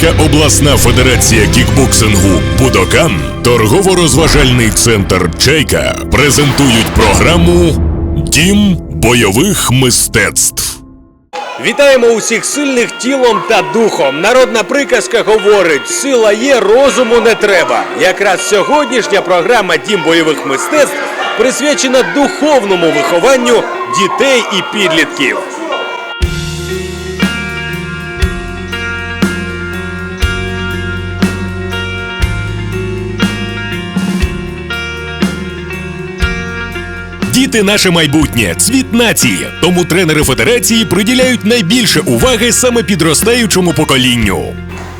Черкаська обласна федерація кікбоксингу Будокан, торгово-розважальний центр Чайка презентують програму Дім бойових мистецтв. Вітаємо усіх сильних тілом та духом. Народна приказка говорить: сила є, розуму не треба. Якраз сьогоднішня програма Дім бойових мистецтв присвячена духовному вихованню дітей і підлітків. Діти наше майбутнє, цвіт нації. Тому тренери федерації приділяють найбільше уваги саме підростаючому поколінню.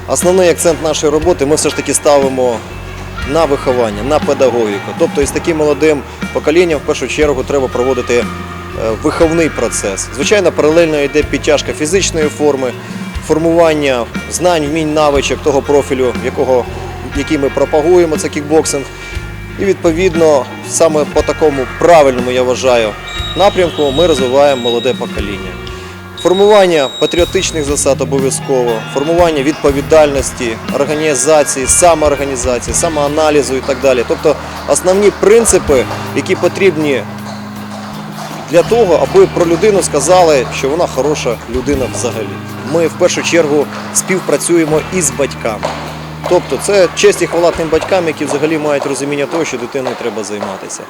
Основний акцент нашої роботи ми все ж таки ставимо на виховання, на педагогіку. Тобто із таким молодим поколінням в першу чергу треба проводити е, виховний процес. Звичайно, паралельно йде підтяжка фізичної форми, формування знань, вмінь, навичок того профілю, якого, який ми пропагуємо, це кікбоксинг. І відповідно саме по такому правильному, я вважаю, напрямку ми розвиваємо молоде покоління. Формування патріотичних засад обов'язково, формування відповідальності, організації, самоорганізації, самоаналізу і так далі. Тобто основні принципи, які потрібні для того, аби про людину сказали, що вона хороша людина взагалі. Ми в першу чергу співпрацюємо із батьками. Тобто це честь і хвала тим батькам, які взагалі мають розуміння того, що дитиною треба займатися.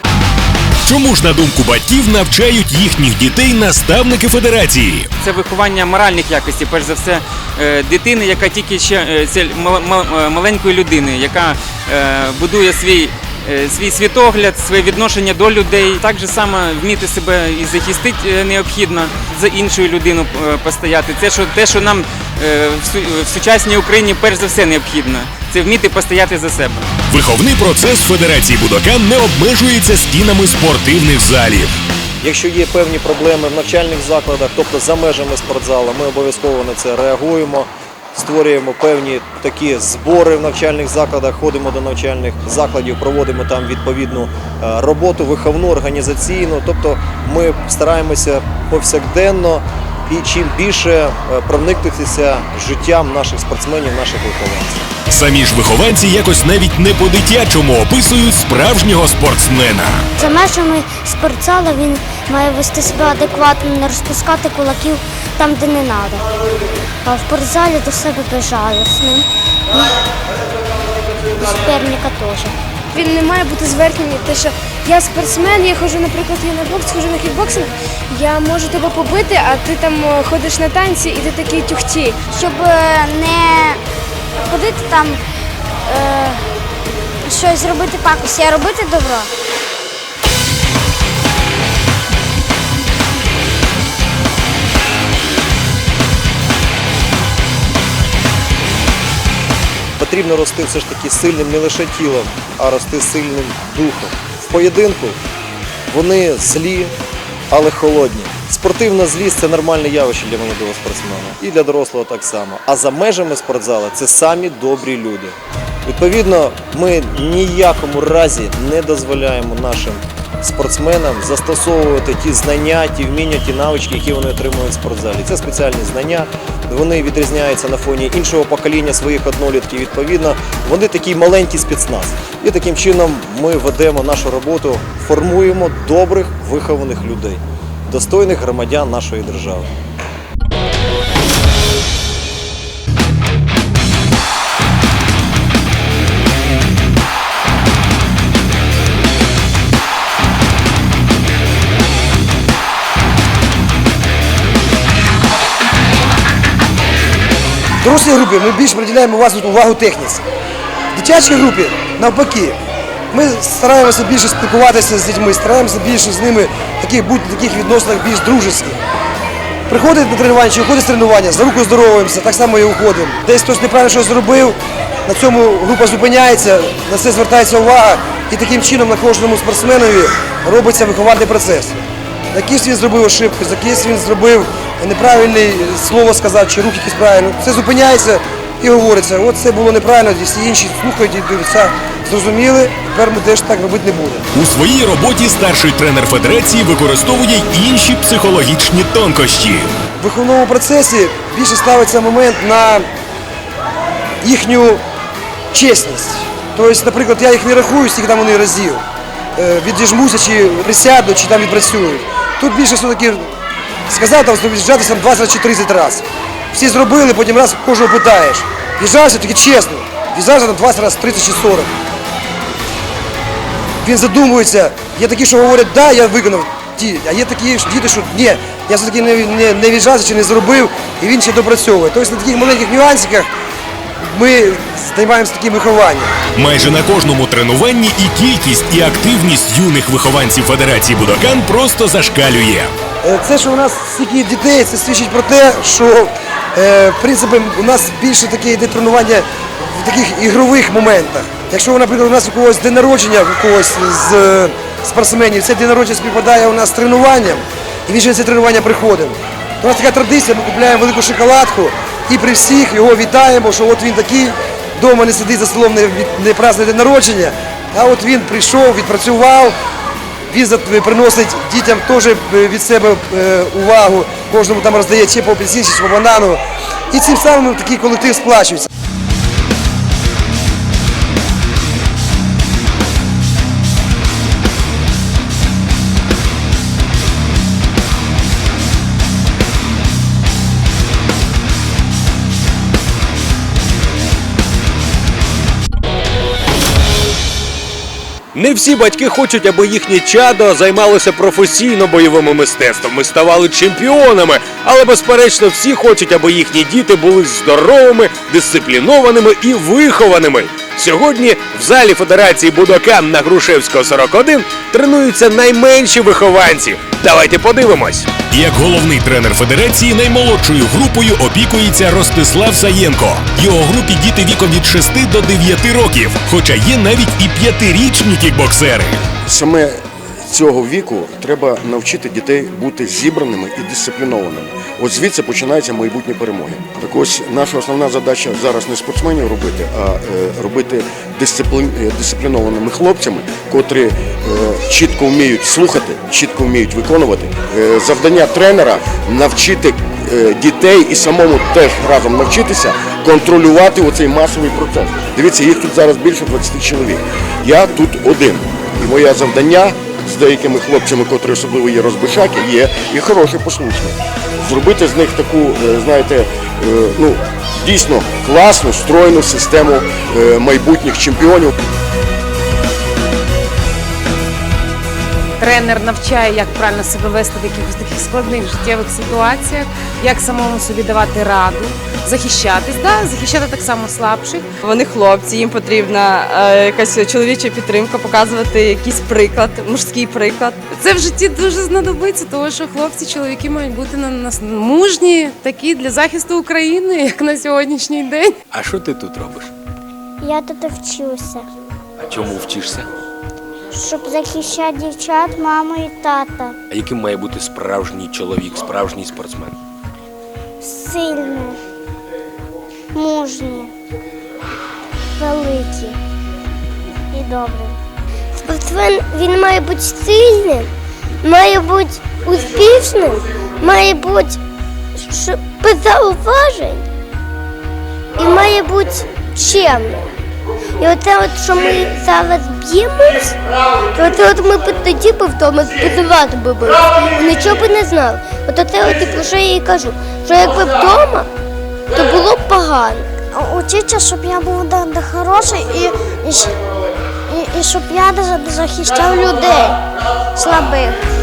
Чому ж, на думку батьків, навчають їхніх дітей наставники федерації? Це виховання моральних якостей, перш за все, е, дитини, яка тільки ще це е, маленької людини, яка е, будує свій. Свій світогляд, своє відношення до людей, так же само вміти себе і захистити необхідно за іншою людину е, постояти. Це що те, що нам в сучасній Україні перш за все необхідно, це вміти постояти за себе. Виховний процес Федерації Будокан не обмежується стінами спортивних залів. Якщо є певні проблеми в навчальних закладах, тобто за межами спортзалу, ми обов'язково на це реагуємо. Створюємо певні такі збори в навчальних закладах, ходимо до навчальних закладів, проводимо там відповідну е, роботу, виховну, організаційну. Тобто ми стараємося повсякденно і чим більше е, проникнутися життям наших спортсменів, наших вихованців. Самі ж вихованці якось навіть не по-дитячому описують справжнього спортсмена. За межами спортзалу він має вести себе адекватно, не розпускати кулаків там, де не треба. А в спортзалі до себе безжалісним. І До суперника теж. Він не має бути зверхнім, те, що я спортсмен, я ходжу, наприклад, я на бокс, ходжу на кікбоксинг, я можу тебе побити, а ти там е, ходиш на танці і ти такий тюхті. Щоб е, не ходити там, е, щось зробити пакості, а робити добро. Потрібно рости все ж таки сильним не лише тілом, а рости сильним духом. Поєдинку вони злі, але холодні. Спортивна злість це нормальне явище для молодого спортсмена і для дорослого так само. А за межами спортзала це самі добрі люди. Відповідно, ми ніякому разі не дозволяємо нашим спортсменам застосовувати ті знання, ті вміння, ті навички, які вони отримують в спортзалі. Це спеціальні знання. Вони відрізняються на фоні іншого покоління своїх однолітків. Відповідно, вони такий маленький спецназ. І таким чином ми ведемо нашу роботу, формуємо добрих вихованих людей, достойних громадян нашої держави. Дорослій групі ми більш приділяємо увагу техніці. В дитячій групі навпаки. Ми стараємося більше спілкуватися з дітьми, стараємося більше з ними таких бути в таких відносинах більш дружеських. Приходить на тренування чи виходить з тренування, за руку здоровуємося, так само і уходимо. Десь хтось неправильно щось зробив, на цьому група зупиняється, на це звертається увага, і таким чином на кожному спортсменові робиться виховальний процес. Якийсь він зробив ошибку, якийсь він зробив неправильне слово сказав, чи рух якийсь правильно. Все зупиняється і говориться, от це було неправильно, всі інші слухають і дивляться, зрозуміли, тепер ми теж так робити не будемо. У своїй роботі старший тренер федерації використовує й інші психологічні тонкощі. В виховному процесі більше ставиться момент на їхню чесність. Тобто, наприклад, я їх не рахую, скільки там вони разів. Е, Відіжмуся, чи присяду, чи там відпрацюють. Тут більше все-таки сказав там там 20 чи 30 разів. Всі зробили, потім раз кожного питаєш. В'їжджався таки чесно. В'їжджався там 20 разів, 30 чи 40. Він задумується. Є такі, що говорять, да, я виконав ті, а є такі ж діти, що ні, я все-таки не, не, не віджався чи не зробив, і він ще допрацьовує. Тобто на таких маленьких нюансиках ми займаємося таким вихованням. Майже на кожному тренуванні і кількість, і активність юних вихованців Федерації Будокан просто зашкалює. Е, Це, що у нас стільки дітей, це свідчить про те, що в принципі, у нас більше таке йде тренування в таких ігрових моментах. Якщо, наприклад, у нас у когось день народження, у когось з е, спортсменів, це день народження співпадає у нас з тренуванням, і він ще це тренування приходить. То у нас така традиція, ми купуємо велику шоколадку і при всіх його вітаємо, що от він такий, вдома не сидить за столом, не празднує день народження, а от він прийшов, відпрацював, він приносить дітям теж е, від себе е, увагу, кожному там роздає чи по апельсинці, чи по банану. І цим самим такий колектив сплачується. Не всі батьки хочуть, аби їхнє чадо займалося професійно бойовими мистецтвами, ставали чемпіонами. Але безперечно, всі хочуть, аби їхні діти були здоровими, дисциплінованими і вихованими. Сьогодні в залі Федерації Будокан на Грушевського 41 тренуються найменші вихованці. Давайте подивимось. Як головний тренер федерації наймолодшою групою опікується Ростислав Саєнко. Його групі діти віком від 6 до 9 років, хоча є навіть і п'ятирічні кікбоксери. Саме цього віку треба навчити дітей бути зібраними і дисциплінованими. От звідси починаються майбутні перемоги. Так ось наша основна задача зараз не спортсменів робити, а е, робити дисциплін, е, дисциплінованими хлопцями, котрі е, чітко вміють слухати, чітко вміють виконувати. Завдання тренера навчити дітей і самому теж разом навчитися контролювати оцей масовий процес. Дивіться, їх тут зараз більше 20 чоловік. Я тут один. І моє завдання з деякими хлопцями, котрі особливо є розбишаки, є і хороші послушні. Зробити з них таку, е, знаєте, е, ну дійсно класну, стройну систему е, майбутніх чемпіонів. Тренер навчає, як правильно себе вести в якихось таких складних життєвих ситуаціях, як самому собі давати раду, захищатись, да, захищати так само слабших. Вони хлопці, їм потрібна е, якась чоловіча підтримка, показувати якийсь приклад, мужський приклад. Це в житті дуже знадобиться, тому що хлопці, чоловіки мають бути на нас мужні, такі для захисту України, як на сьогоднішній день. А що ти тут робиш? Я тут вчуся, А чому вчишся? Щоб захищати дівчат, маму і тата. А яким має бути справжній чоловік, справжній спортсмен? Сильні, мужні, великі і добрі. Спортсмен він має бути сильним, має бути успішним, має бути без зауважень і має бути чемним. І оце от, що ми зараз б'ємось, оце от ми тоді б вдома збудувати би були. Нічого б не знали. От оце от про що я їй кажу, що якби вдома, то було б погано. Учиться, щоб я був де хороший і, і, і, і щоб я захищав людей слабих.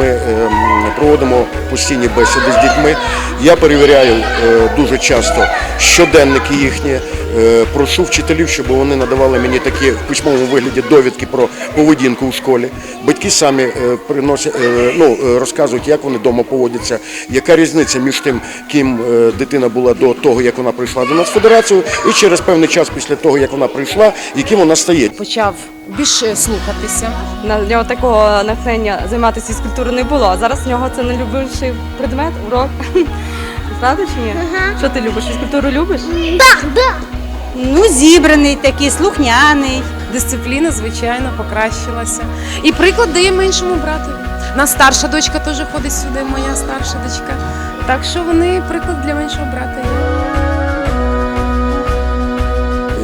Ми ем, проводимо постійні бесіди з дітьми. Я перевіряю е, дуже часто щоденники їхні. Е, прошу вчителів, щоб вони надавали мені такі в письмовому вигляді довідки про поведінку у школі. Батьки самі е, приносять, ну, розказують, як вони вдома поводяться, яка різниця між тим, ким дитина була до того, як вона прийшла до нас в федерацію, і через певний час після того, як вона прийшла, яким вона стає. Почав більше слухатися. На нього такого натхнення займатися фізкультурою не було. А зараз в нього це найлюбивший предмет, урок. Правда чи ні? Що ти любиш? Фізкультуру любиш? Ну, зібраний такий, слухняний. Дисципліна, звичайно, покращилася. І приклад дає меншому братові. На старша дочка теж ходить сюди, моя старша дочка. Так що вони приклад для меншого брата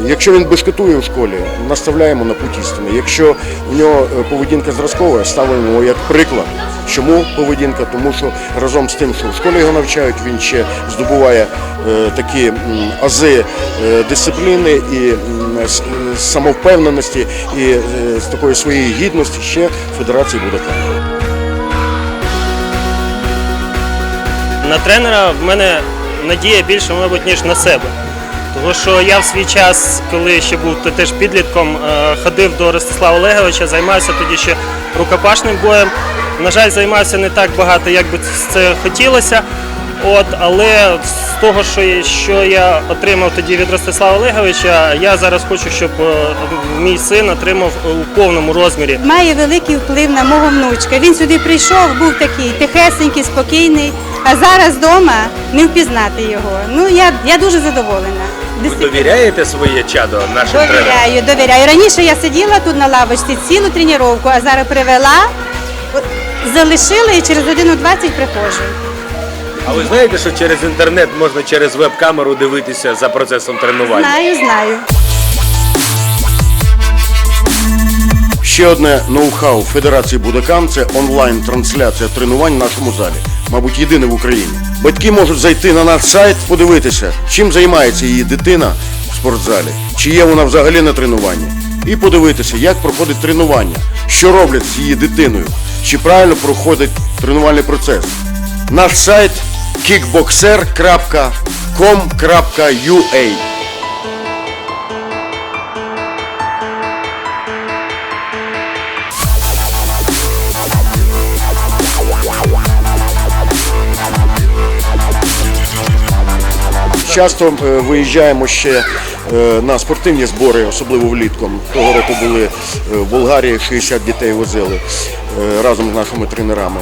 Якщо він бешкетує у школі, наставляємо на путь істини. Якщо в нього е, поведінка зразкова, ставимо його як приклад. Чому поведінка? Тому що разом з тим, що в школі його навчають, він ще здобуває е, такі ази е, дисципліни і самовпевненості і з такої своєї гідності ще Федерації буде так. На тренера в мене надія більше, мабуть, ніж на себе. Тому що я в свій час, коли ще був те- теж підлітком, е, ходив до Ростислава Олеговича, займався тоді ще рукопашним боєм. На жаль, займався не так багато, як би це хотілося. От, але з того, що, що я отримав тоді від Ростислава Олеговича, я зараз хочу, щоб е, мій син отримав у повному розмірі. Має великий вплив на мого внучка. Він сюди прийшов, був такий тихесенький, спокійний, а зараз вдома не впізнати його. Ну я, я дуже задоволена. Ви довіряєте своє чадо нашим тренерам? Довіряю, довіряю. Раніше я сиділа тут на лавочці цілу тренування, а зараз привела, от, залишила і через годину 20 приходжу. А ви знаєте, що через інтернет можна через веб-камеру дивитися за процесом тренування? Знаю, знаю. Ще одне ноу-хау Федерації Будакан це онлайн-трансляція тренувань в нашому залі. Мабуть, єдине в Україні. Батьки можуть зайти на наш сайт, подивитися, чим займається її дитина в спортзалі, чи є вона взагалі на тренуванні, і подивитися, як проходить тренування, що роблять з її дитиною, чи правильно проходить тренувальний процес. Наш сайт kickboxer.com.ua Часто е, виїжджаємо ще е, на спортивні збори, особливо влітку. Того року були е, в Болгарії 60 дітей возили разом з нашими тренерами.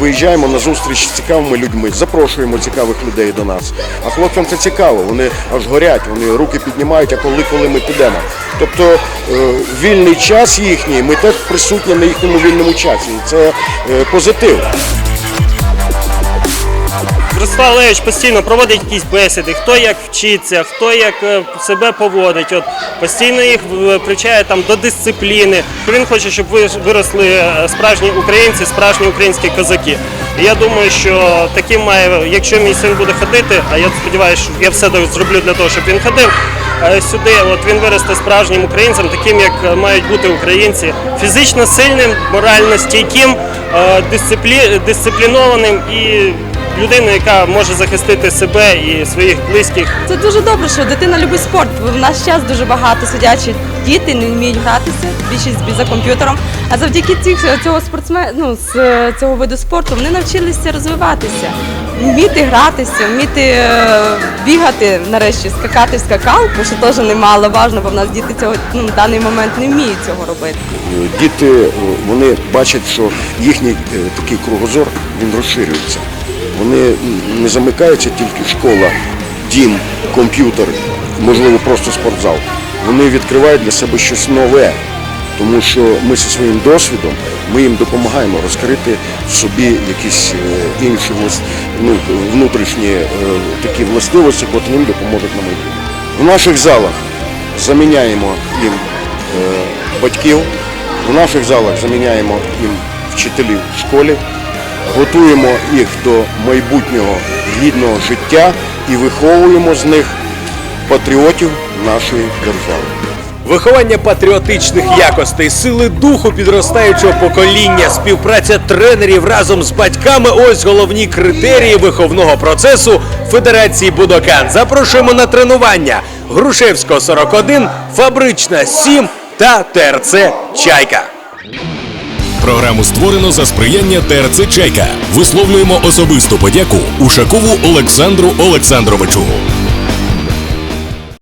Виїжджаємо на зустріч з цікавими людьми, запрошуємо цікавих людей до нас. А хлопцям це цікаво, вони аж горять, вони руки піднімають, а коли, коли ми підемо. Тобто вільний час їхній, ми теж присутні на їхньому вільному часі. Це позитив. Ростислав Олегович постійно проводить якісь бесіди, хто як вчиться, хто як е, себе поводить. От постійно їх привчає там до дисципліни. Він хоче, щоб ви виросли е, справжні українці, справжні українські козаки. І я думаю, що таким має, якщо мій син буде ходити, а я сподіваюся, що я все зроблю для того, щоб він ходив. е, Сюди от він виросте справжнім українцем, таким як мають бути українці, фізично сильним, морально стійким, дисциплі... дисциплінованим і людину, яка може захистити себе і своїх близьких. Це дуже добре, що дитина любить спорт. В наш час дуже багато сидячі діти не вміють гратися, більшість за комп'ютером. А завдяки цих, цього спортсмен, ну, з е, цього виду спорту вони навчилися розвиватися, вміти гратися, вміти е, бігати, нарешті, скакати в скакалку, що теж немало важливо, бо в нас діти цього ну, в даний момент не вміють цього робити. Діти е, вони бачать, що їхній е, такий кругозор він розширюється. Вони не замикаються тільки школа, дім, комп'ютер, можливо, просто спортзал. Вони відкривають для себе щось нове, тому що ми зі своїм досвідом ми їм допомагаємо розкрити в собі якісь е, інші ну, внутрішні е, такі властивості, котрі їм допоможуть на майбутнє. В наших залах заміняємо їм е, батьків, в наших залах заміняємо їм вчителів в школі, готуємо їх до майбутнього гідного життя і виховуємо з них патріотів нашої держави. Виховання патріотичних якостей, сили духу підростаючого покоління, співпраця тренерів разом з батьками ось головні критерії виховного процесу Федерації Будокан. Запрошуємо на тренування Грушевського 41, Фабрична 7 та ТРЦ Чайка. Програму створено за сприяння ТРЦ Чайка. Висловлюємо особисту подяку Ушакову Олександру Олександровичу.